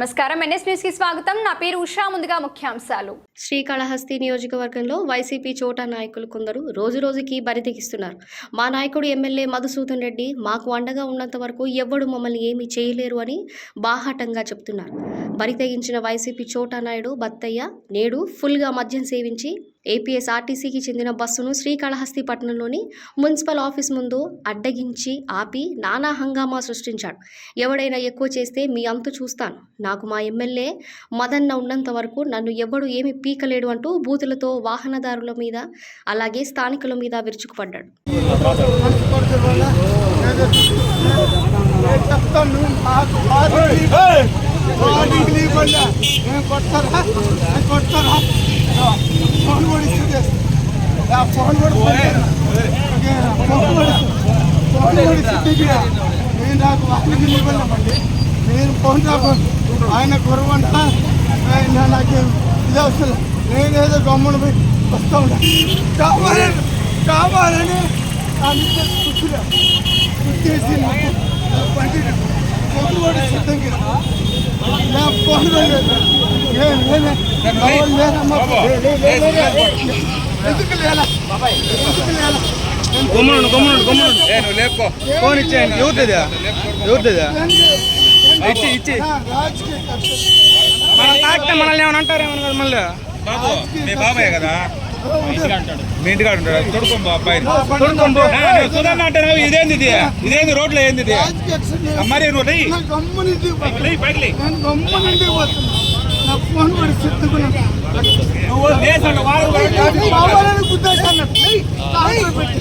నమస్కారం. ఎన్ఎస్ న్యూస్కి స్వాగతం. నా పేరు ఉషా. ముందుగా ముఖ్యాంశాలు. శ్రీకాళహస్తి నియోజకవర్గంలో వైసీపీ చోటా నాయకులు కొందరు రోజు రోజుకి బరితెగిస్తున్నారు మా నాయకుడు ఎమ్మెల్యే మధుసూదన్ రెడ్డి మాకు అండగా ఉన్నంత వరకు ఎవ్వడు మమ్మల్ని ఏమీ చేయలేరు అని బాహాటంగా చెప్తున్నారు. బరితెగించిన వైసీపీ చోటా నాయుడు బత్తయ్య నేడు ఫుల్గా మద్యం సేవించి ఏపీఎస్ ఆర్టీసీకి చెందిన బస్సును శ్రీకాళహస్తి పట్టణంలోని మున్సిపల్ ఆఫీస్ ముందు అడ్డగించి ఆపి నానా హంగామా సృష్టించాడు. ఎవడైనా ఎక్కువ చేస్తే మీ అంతు చూస్తాను. నాకు మా ఎమ్మెల్యే మదన్న ఉన్నంత వరకు నన్ను ఎవ్వడు ఏమి పీకలేడు అంటూ బూతులతో వాహనదారుల మీద అలాగే స్థానికుల మీద విరుచుకుపడ్డాడు. నేను కొడతారా కొడతారా ఫోన్ కూడా ఇచ్చింది ఫోన్ కూడా ఫోన్ కూడా ఫోన్ కూడా నేను నాకు నేను ఫోన్ నాకు ఆయన గురవంట ఆయన నాకు ఇది అవసరం నేనేదో గమ్మున పోయి వస్తా ఉన్నా కావాలని కావాలని అందుకే కూర్చున్నా కుట్టేసి నాకు ఫోన్ కూడా సిద్ధంగా నా ఫోన్ కూడా ఏ, లేలే. కావాలి లేనమ్మా. ఎందుకు లేలా ఎందుకు లేలా గమ్మునుండు గమ్మునుండు గమ్మునుండు ఫోన్ ఇచ్చేయండి ఎవరిది ఎవరిది ఇచ్చి ఇచ్చి నా రాజకీయ కక్ష. మనం తాకితే మనల్ని ఏమైనా అంటారు ఏమన్నా కదా మళ్ళీ బాబు మీ బాబాయ్ కదా మీ ఇంటికాడ ఉంటాడు తొడుకోం బాబాయ్ తొడుక్కోండి. సుధన్న అంటారు ఇదేంది ఇది ఇదేంది రోడ్లో ఏంది ఇది రాజకీయ కక్ష నేను- మరి నువ్వు లెయ్యి. నా గమ్మునింటికి పోతున్నా. లెయ్యి, పైకి లెయ్యి. నేను గమ్మునింటికి పోతున్నా నా ఫోన్ కూడా సిద్ధుకున్నా నువ్వు లేచండి, వారం వారం కావాలని గుద్దేశాను ఆర్డర్ పెట్టి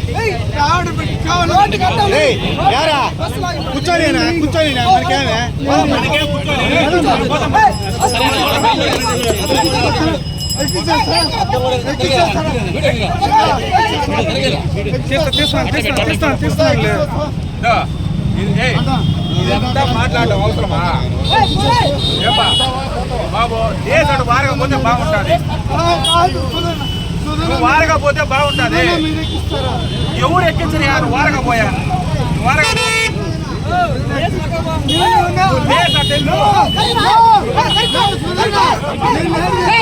ఆర్డర్ పెట్టి కావాలని కూర్చోలేనా కూర్చోలేనా మనకేమే మనకేం కూర్చోలేదు. ఇదంతా మాట్లాడడం అవసరమా ఏపా బాబు దేశడు వారగా పోతే బాగుంటుంది నువ్వు పోతే బాగుంటుంది ఎవరు ఎక్కించరు యారు పోయా వారగా ఎక్కిచ్చేయబండి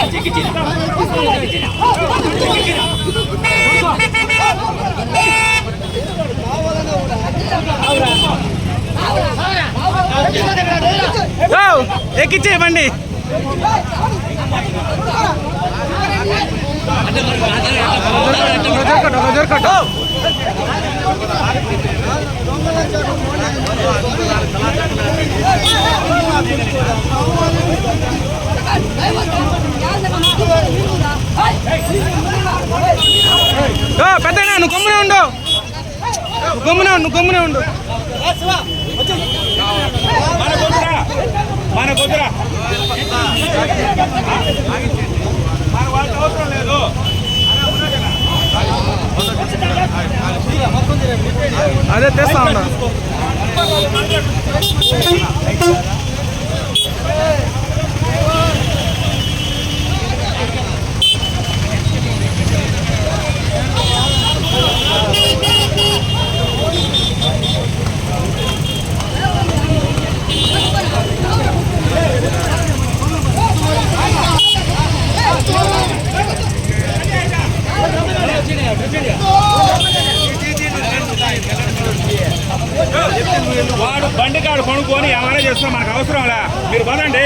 జరకట్టు జరకట్టు పెద్ద నువ్వు గమ్మునే ఉండు నువ్వు గమ్మునే ఉండు గమ్మునే ఉండు. మన కుదురా మన మన అవసరం లేదు అదే తెస్తా ఉన్నా. చేస్తున్నాం మనకు అవసరం లే మీరు పదండి.